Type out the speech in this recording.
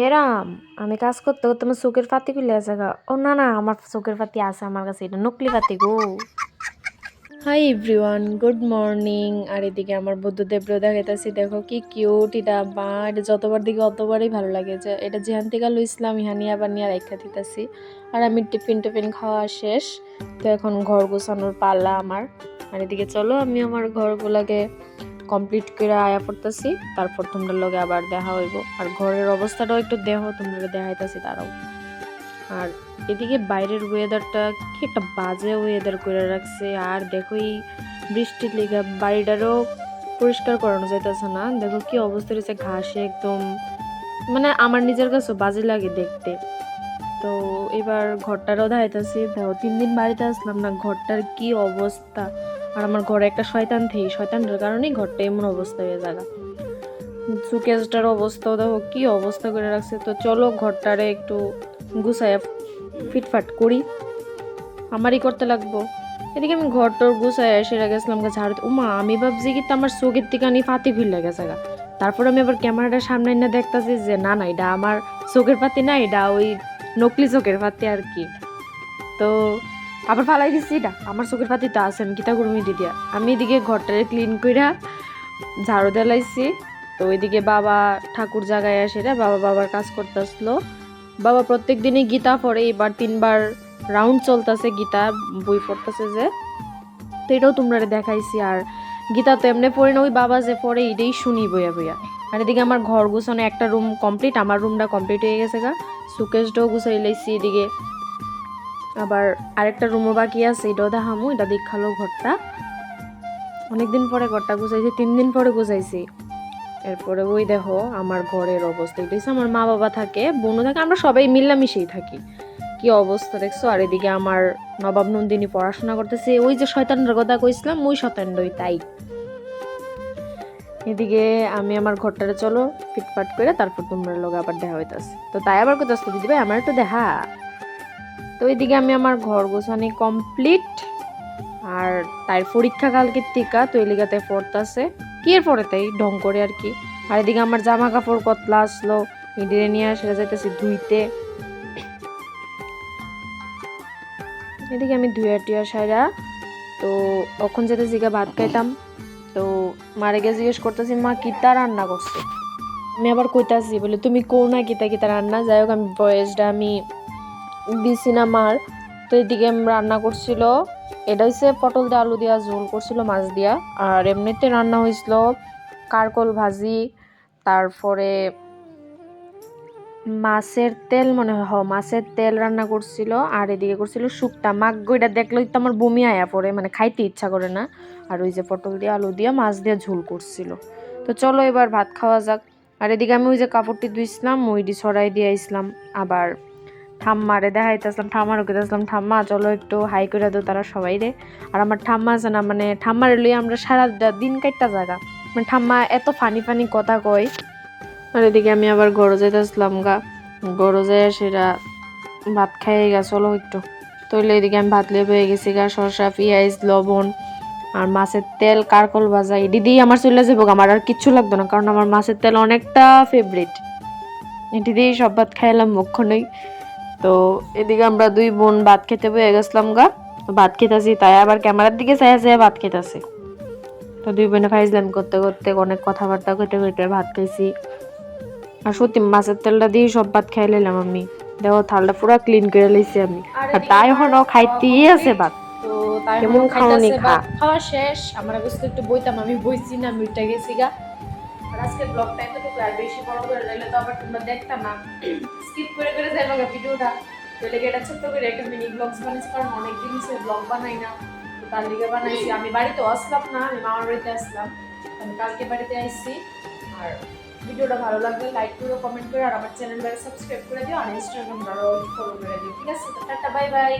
এরাম আমি কাজ করতে করতে আমার চোখের পাতি খুলে আছে গা। ও না না, আমার চোখের পাতি আছে আমার কাছে, এটা নকলি পাতি গো। হাই এভরিওয়ান গুড মর্নিং আর এদিকে আমার বুদ্ধদেব দেখাইতেছি, দেখো কি কিউট এটা বা এটা যতবার দিকে অতবারই ভালো লাগে যে, এটা যেহান থেকে লইছিলাম ইহানি আবার নিয়ে রেখা দিতেছি। আর আমি টিফিন টিফিন খাওয়া শেষ, তো এখন ঘর গোছানোর পাল্লা আমার। আর এদিকে চলো, আমি আমার ঘরগুলাকে কমপ্লিট করে আয়া পড়তেছি, তারপর তোমরা লগে আবার দেখা হইব। আর ঘরের অবস্থাটাও একটু দেহ তোমরা দেখাইতেছি তারাও আর এদিকে বাইরের ওয়েদারটা কি একটা বাজে ওয়েদার করে রাখছে। আর দেখো এই বৃষ্টির লেগে বাড়িটারও পরিষ্কার করানো যাইতেছে না। দেখো কি অবস্থা রয়েছে, ঘাসে একদম মানে আমার নিজের কাছেও বাজে লাগে দেখতে। তো এবার ঘরটারও দেখাইতেছি, দেখো তিন দিন বাড়িতে আসলাম না, ঘরটার কি অবস্থা। আর আমার ঘরে একটা শয়তান থেই, শয়তানটার কারণেই ঘরটা এমন অবস্থা হয়ে জায়গা সুকেশটার অবস্থা, দেখো কি অবস্থা করে রাখছে। তো চলো ঘরটারে একটু গুছায় ফিটফাট করি। আমারই করতে লাগবো। এদিকে আমি ঘর টর গুছায় এসে গেছিলাম গা ঝাড়ু উমা, আমি ভাবছি কি আমার চোখের দিকে আমি ফাতি খুলে গেছে গা। তারপর আমি আবার ক্যামেরাটার সামনে এনে দেখতেছি যে, না না, এটা আমার চোখের পাতি না, এটা ওই নকলি চোখের পাতি আর কি। তো আবার ফালাই দিচ্ছি এটা আমার চোখের পাতি তো আছে, আমি কিতা করবি দিদিয়া আমি এদিকে ঘরটারে ক্লিন কইরা ঝাড়ু দেলাইছি তো ওইদিকে বাবা ঠাকুর জায়গায় আসে রে, বাবা বাবার কাজ করতে আসলো বাবা প্রত্যেক দিনই গীতা পড়ে, এবার তিনবার রাউন্ড চলতেছে গীতা, বই পড়তেছে যে। তো এটাও তোমরা দেখাইছি, আর গীতা তো এমনি পড়ে না, ওই বাবা যে পড়ে এটাই শুনি বইয়া বইয়া। আর এদিকে আমার ঘর গুছানো একটা রুম কমপ্লিট আমার রুমটা কমপ্লিট হয়ে গেছে গা। সুকেশটাও গুছাই লাইছি, এদিকে আবার আরেকটা রুমও বাকি আছে, এটাও দেখামু, এটা দেখাল ঘরটা। অনেকদিন পরে ঘরটা গুছাইছি তিন দিন পরে গুছাইছি। এরপরে ওই দেখো, আমার ঘরের অবস্থা এটা আমার মা বাবা থাকে, বোনও থাকে, আমরা সবাই মিলামিশেই থাকি। কি অবস্থা দেখছ? আর এদিকে আমার নবাব নন্দিনী পড়াশোনা করতেছে, ওই যে শয়তানের কথা কইছিলাম, ওই শয়তানডই তাই। এদিকে আমি আমার ঘরটারে চলো, ফিটফাট করে, তারপর তোমরা লোক আবার দেখা হইতাছে। তো তাই আবার কোথাও দিদি ভাই আমার একটু দেখা। তো এদিকে আমি আমার ঘর গোছানি কমপ্লিট আর তার পরীক্ষা কালকে টিকা, তো এলিগাতে পড়তাছে। কি এর পরে তাই? ঢং করে আর কি। আর এদিকে আমার জামা কাপড় কতলা আসলো ইডিরে নিয়ে সেটা যাইতেছি ধুইতে। এদিকে আমি ধুয়া টুয়া সাইরা, তো কখন যেতে জিগা ভাত খাইতাম। তো মারে গিয়ে জিজ্ঞেস করতেছি, মা, কিতা রান্না করছে? আমি আবার কইতাছি, বলে, তুমি কোও না কিতা কিতা রান্না? যাই হোক, আমি বয়সটা আমি দিছি না মার। তো এদিকে রান্না করছিল, এটা হচ্ছে পটল দিয়ে আলু দিয়া, ঝোল করছিল মাছ দিয়া। আর এমনিতে রান্না হয়েছিল কারকল ভাজি, তারপরে মাছের তেল মনে হয় মাছের তেল রান্না করছিল, আর এদিকে করছিল শুকটা মাগ্য এটা দেখলেই তো আমার বমি আয়া পড়ে মানে খাইতে ইচ্ছা করে না। আর ওই যে পটল দিয়ে আলু দিয়ে, মাছ দিয়ে ঝোল করছিল। তো চলো এবার ভাত খাওয়া যাক। আর এদিকে আমি ওই যে কাপড়টি ধুইছিলাম ওইটি ছড়াই দিয়ে আসলাম আবার ঠাম্মারে দেখাইতেছিলাম ঠাম্মারও কেতেছিলাম ঠাম্মা, চলো একটু হাই করে দো তারা সবাই রে। আর আমার ঠাম্মা আছে না মানে ঠাম্মারে লই আমরা সারা দিন কাটটা জায়গা মানে ঠাম্মা এত ফানি ফানি কথা কয়। আর এদিকে আমি আবার গরো যাইতেছিলাম গা। গরো যাই সেটা ভাত খাইয়ে গা চলো একটু। তৈলে এদিকে আমি ভাত লেপ হয়ে গেছি গা শসা পেঁয়াজ, লবণ আর মাছের তেল, কারকল ভাজা এটি দিয়ে আমার চলে যাব আমার আর কিচ্ছু লাগতো না, কারণ আমার মাছের তেল অনেকটা ফেভারিট এটি দিয়েই সব ভাত খাইলাম মুখ্যনই তো এদিকে আমরা দুই বোন ভাত খেতে বয়ে গেছিলাম গা। ভাত খেতেছি তাই আবার ক্যামেরার দিকে চাই চাই ভাত খেতেছে। তো দুই বোনে ফাইজলাম করতে করতে অনেক কথাবার্তা কইতে কইতে ভাত খাইছি। আর সত্যি মাছের তেলটা দিয়ে সব ভাত খাই নিলাম আমি। দেখো থালটা পুরো ক্লিন করে লইছি আমি। আর তাই এখনও খাইতেই আছে ভাত। তো তাই কেমন হলো খাওনি খা? খাওয়া শেষ আমার বুঝতে একটু বইতাম আমি বইছি না মিটটা গেছি গা। আজকে ব্লগটা এতটুকু, আর বেশি বড় করে দিলে তো আবার তোমরা দেখতাম না। স্কিপ করে করে যাইবা গা ভিডিওটা। তো লেগে এটা ছোট্ট করে একটা মিনি ব্লগস বানাইছি? কারণ অনেকদিন সে ব্লগ বানাই না। তো তার লিগে বানাইছি। আমি বাড়িতে আসলাম না, আমি মামার বাড়িতে আসলাম। আমি কালকে বাড়িতে আসছি আর ভিডিওটা ভালো লাগলে লাইক করো কমেন্ট করো, আর আমার চ্যানেলটাকে সাবস্ক্রাইব করে দিও, আর ইনস্টাগ্রামটাও ফলো করে দিও। ঠিক আছে? তো টাটা বাই বাই